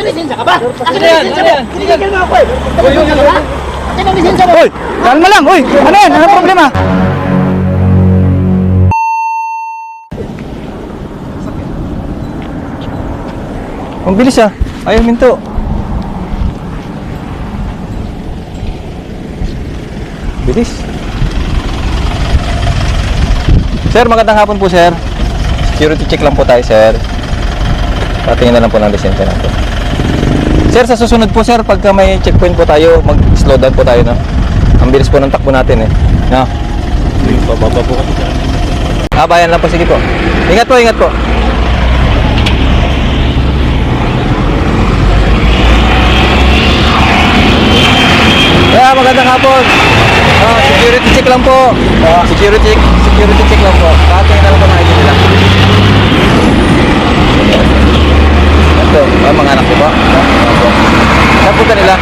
May lisensya ka ba? Akin ang lisensya mo! Tinigil mo ako eh! Lisensya ka ba? Akin ang lisensya mo! Uy, kalma lang. Uy, ano yan? Ano problema? Ang bilis ah. Ayaw minto. Bilis. Sir, magandang hapon po, sir. Security check lang po tayo, sir. Patingin na lang po ng lisensya natin. Sir, sa susunod po, sir, pagka may checkpoint po tayo, mag-slow down po tayo, no? Ang bilis po ng takbo natin, eh. No? Pababa po kasi dyan. Ah, bayan lang po. Sige po. Ingat po, ingat po. Yeah, magandang hapon. Ah, security check lang po. Ah, security check, security check lang po. Patingin na lang po ng ID nila. Ito, ah, mga anak ko ba? Saan punta nila?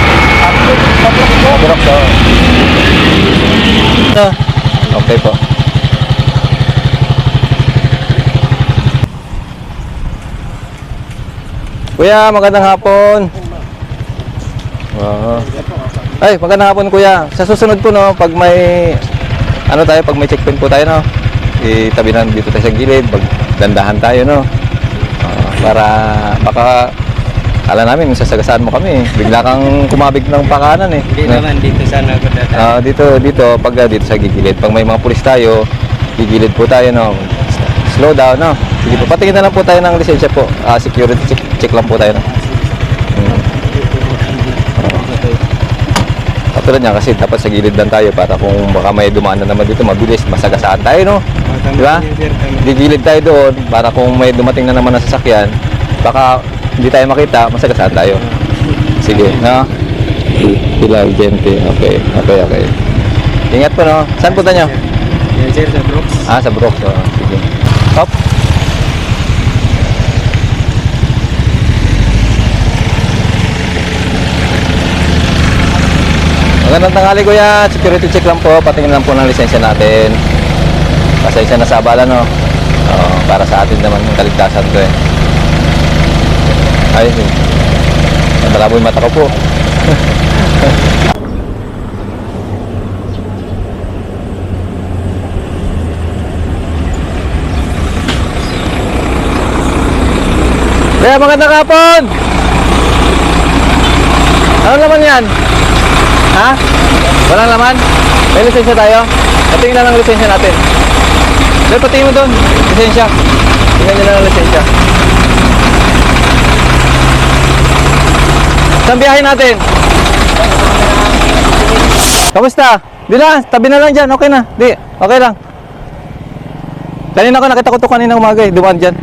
Burok daw. Ito. Okay po. Kuya, magandang hapon. Oo. Ay, magandang hapon kuya. Sa susunod po no, pag may ano tayo, pag may checkpoint po tayo no, itabi na dito tayo sa gilid, pag dandahan tayo no. Ah, para baka kala namin sasagasaan mo kami. Bigla kang kumabig ng pakanan eh. Hindi No? naman, dito sana ako dati. Ah, dito dito pag ah, dito sa gigilid, pag may mga pulis tayo, gigilid po tayo no. Slow down no. Sige po, patingin na lang po tayo ng lisensya po. Ah, security check, check lang po tayo no. Hmm. Katulad niya kasi dapat sa gilid lang tayo para kung baka may dumaan na naman dito mabilis, masagasaan tayo no. Di ba? Gigilid tayo doon para kung may dumating na naman na sasakyan, baka hindi tayo makita, masagasaan tayo. Sige, no? Pilar Gente. Okay, okay, okay. Ingat po, no? Saan punta nyo? Yan sir, sa Brooks. Ah, sa Brooks. Oh, sige. Hop. Magandang tanghali kuya, security check lang po, patingin lang po ng lisensya natin. Pasensya na sa abala no. Oo, para sa atin naman yung kaligtasan ko eh. Ayos eh. Malabo yung mata ko po. Kaya magandang hapon! Ano naman yan? Ha? Walang laman? May lisensya tayo? Patingin na lang ang lisensya natin. Dahil patingin mo doon. Lisensya. Tingnan nyo lang ang lisensya. Saan biyahe natin? Kamusta? Di na, tabi na lang dyan. Okay na. Di, okay lang. Kanina ko nakita ko to kanina umaga eh. Dumaan dyan.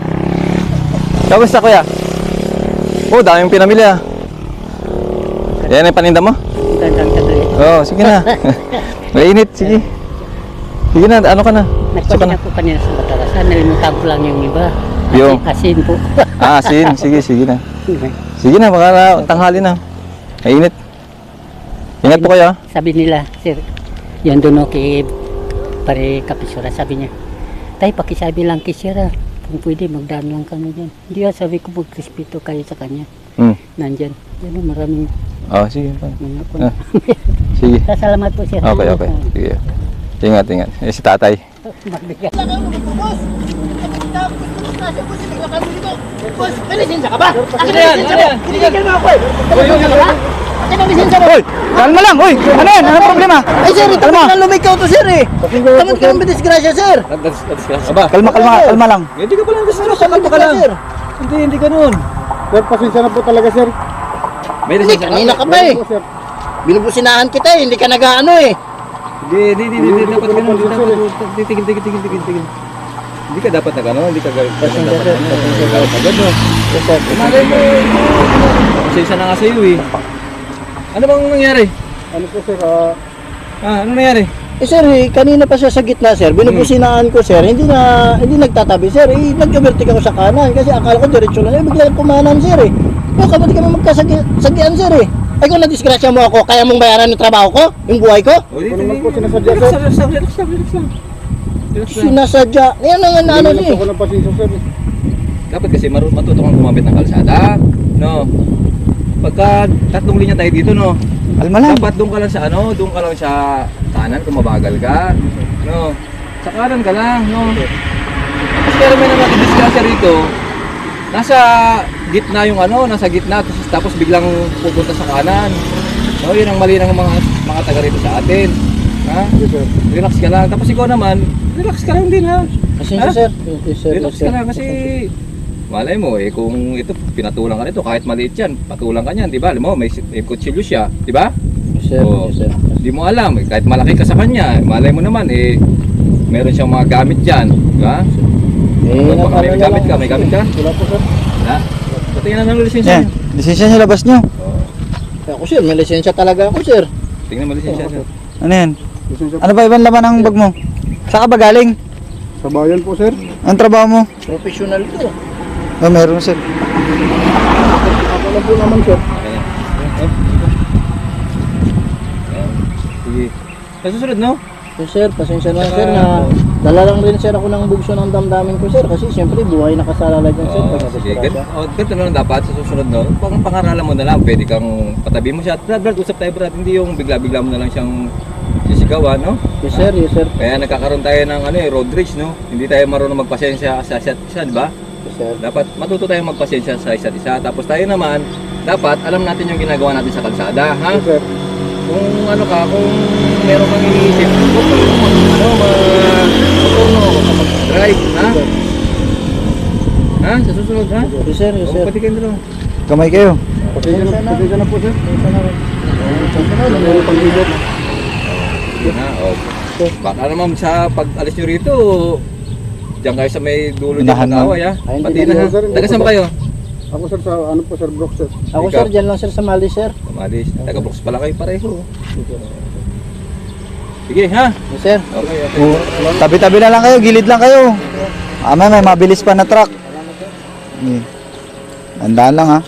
Kamusta kuya? Oh, daming pinamili ah. Yan yung paninda mo? Oo, oh, sige na. Mainit, sige. Sige na, ano ka na? Suka Nagpalit na. ako kanina sa Batarasan. Nalimutan ko lang yung iba. Yung? Asin po. Ah, sin. Sige, sige na. Sige na, baka na, tanghali na. Mainit. Ingat po kayo ah. Sabi nila, sir, yan doon o kay pare kapisura. Sabi niya, tay, pakisabi lang kay sir ah. Kung pwede, magdaan lang kami dyan. Hindi ah, sabi ko magrespeto kayo sa kanya. Hmm. Nandyan. Yan maraming Oh, sige. mga Ah, sige. Salamat po sir. Okay, okay. Sige. Ingat, ingat. Eh, si tatay. Magbigay. Boss, may lisensya ka ba? Akin Ano yan? lisensya Ano mo! yan? Tinigil mo ako eh! Lisensya ka ba? Akin ang lisensya mo! Uy! Kalma lang! Uy! Ano yan? Ano problema? Ay sir, ito Kalma! na lumikaw to sir eh! Tamad ka ng disgrasya sir! Aba, kalma, kalma, kalma lang. Hindi ka pala gusto Ano tamad ka lang? Hindi, hindi ganun. Sir, pasensya na po talaga, sir. May Hindi, kanina ka pa eh! Sir. Binubusinahan kita eh, hindi ka nag-ano eh! Hindi, hindi, hindi, hindi, dapat ganun. Hindi dapat, tigil, tigil, tigil, tigil, tigil. Hindi ka dapat na gano'n, hindi ka dapat dapat ano, hindi ka dapat agad, no? Malay mo, pasensya na nga sa'yo eh. Ano bang nangyari? Ano po, sir? ah, Ah, ano nangyari? Eh sir, eh, kanina pa siya sa gitna sir, binubusinahan ko sir, hindi na, hindi nagtatabi sir, eh, nag-overtake ako sa kanan kasi akala ko diretso lang, eh, bigla kumanan sir eh. Yung kapatid kami magkasagian sir eh. Ay kung nadisgrasya mo ako, kaya mong bayaran yung trabaho ko? Yung buhay ko? O, di, Ano di, naman po sinasadya, sir? relax lang, relax lang, relax lang. Sinasadya. Yan ang ano Hindi eh. ko ng pasensya, sir. Dapat kasi matuto kang gumamit ng kalsada. No. Pagka tatlong linya tayo dito, no. Alma lang. Dapat doon ka lang sa ano, doon ka lang sa kanan kung mabagal ka. No. Sa kanan ka lang, no. Kasi kaya may naman discuss rito. Nasa gitna yung ano, nasa gitna tapos, tapos biglang pupunta sa kanan. No, yun ang mali ng mga mga taga rito sa atin. Ha? Yes, sir. Relax ka lang. Tapos ikaw naman, relax ka lang din ha. Pasensya Ha? sir. Yes, sir. Relax Yes, sir. ka lang kasi malay mo eh kung ito pinatulang ka nito kahit maliit yan, patulang ka niyan, di ba? Alam mo, may, may kutsilyo siya, di ba? Yes, sir. Oo. Yes, sir. Di mo alam, eh, kahit malaki ka sa kanya, malay mo naman eh meron siyang mga gamit diyan, di ba? Eh, Baka may gamit ka, lang. may gamit ka? Wala po sir. Ha? Tingnan naman ang lisensya Yan. Lisensya nyo, labas nyo. Oo. Ako sir, may lisensya talaga ako sir. Tingnan mo lisensya niya. Ano yan? Lisensya Ano ba ibang laman ng bag mo? Saan ka ba galing? Sa bayan po, sir. Ang trabaho mo? Professional to. Oh, meron sir. Ako lang po naman, sir. Oh. Sige. Sa susunod, no? Yes, sir, pasensya na sir na dala lang rin sir ako ng bugso ng damdamin ko sir kasi siyempre buhay nakasalala dyan sir. Pag sige. nadisgrasya. Gan- oh, ganito lang dapat sa susunod, no? Pang pangaralan mo na lang, pwede kang patabi mo siya. Brad, Brad, usap tayo, Brad. Hindi yung bigla-bigla mo na lang siyang sisigawan, no? Yes sir, yes sir. Kaya nagkakaroon tayo ng ano eh, road rage, no? Hindi tayo marunong magpasensya sa isa't isa, di ba? Yes sir. Dapat matuto tayong magpasensya sa isa't isa. Tapos tayo naman, dapat alam natin yung ginagawa natin sa kalsada, ha? Yes, sir. Kung ano ka, kung meron kang iniisip, huwag ka lang mag, ano, mag, drive, ha? Ha? Sa susunod, ha? Yes sir, yes sir. pati kayo dalawa. Kamay kayo. Pasensya na, pasensya na po, sir. Pasensya na rin. Pasensya na rin. Meron pang bigot. Yun ha, o. Baka naman sa pag-alis nyo rito, diyan kayo sa may dulo ng na. away ha. Pati na na ha. Taga saan kayo? Ako, sir, sa ano po, sir, Brook, sir. Ako sir, dyan lang sir sa Mali sir. Malis. Taga Brooks pala kayo pareho. Sige ha. Yes sir. Okay, okay. Oh, tabi-tabi na lang kayo, gilid lang kayo. Ama, may mabilis pa na truck. Tandaan lang ha.